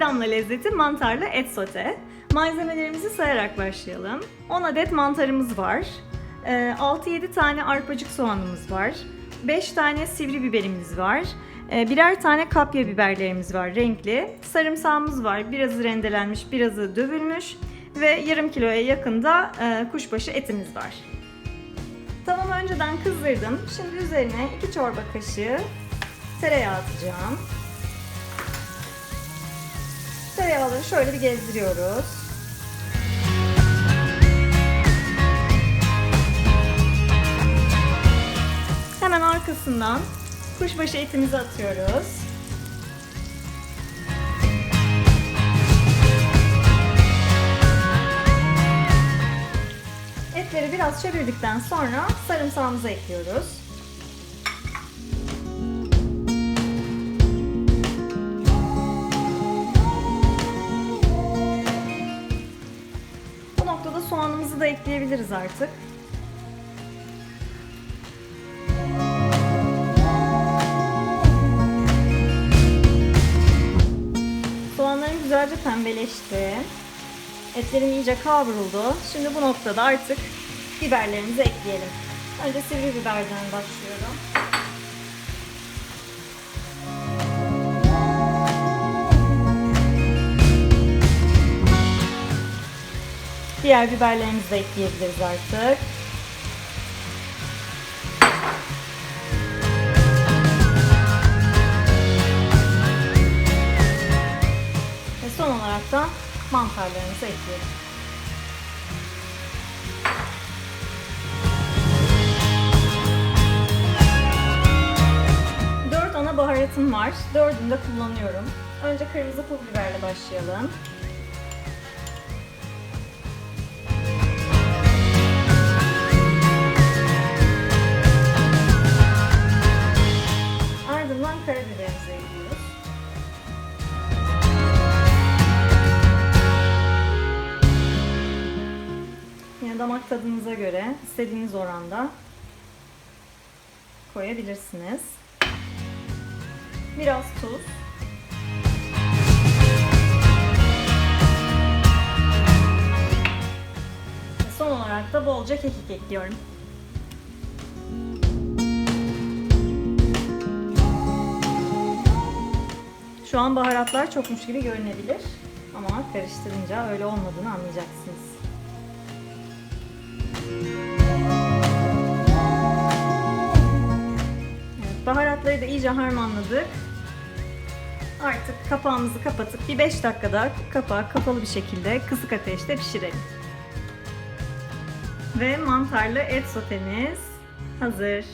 damla lezzeti mantarlı et sote. Malzemelerimizi sayarak başlayalım. 10 adet mantarımız var. Ee, 6-7 tane arpacık soğanımız var. 5 tane sivri biberimiz var. Ee, Birer tane kapya biberlerimiz var renkli. Sarımsağımız var. Birazı rendelenmiş, birazı dövülmüş. Ve yarım kiloya yakında e, kuşbaşı etimiz var. Tavamı önceden kızdırdım. Şimdi üzerine 2 çorba kaşığı tereyağı atacağım. Tereyağları şöyle bir gezdiriyoruz. Hemen arkasından kuşbaşı etimizi atıyoruz. Etleri biraz çevirdikten sonra sarımsağımızı ekliyoruz. Noktada soğanımızı da ekleyebiliriz artık. Soğanlarım güzelce pembeleşti. Etlerim iyice kavruldu. Şimdi bu noktada artık biberlerimizi ekleyelim. Önce sivri biberden başlıyorum. Diğer biberlerimizi de ekleyebiliriz artık. Ve son olarak da mantarlarımızı ekleyelim. Baharatım var. Dördünü de kullanıyorum. Önce kırmızı pul biberle başlayalım. Damak tadınıza göre istediğiniz oranda koyabilirsiniz. Biraz tuz. Ve son olarak da bolca kekik ekliyorum. Şu an baharatlar çokmuş gibi görünebilir ama karıştırınca öyle olmadığını anlayacaksınız. Baharatları da iyice harmanladık. Artık kapağımızı kapatıp bir 5 dakikada kapağı kapalı bir şekilde kısık ateşte pişirelim. Ve mantarlı et sotemiz hazır.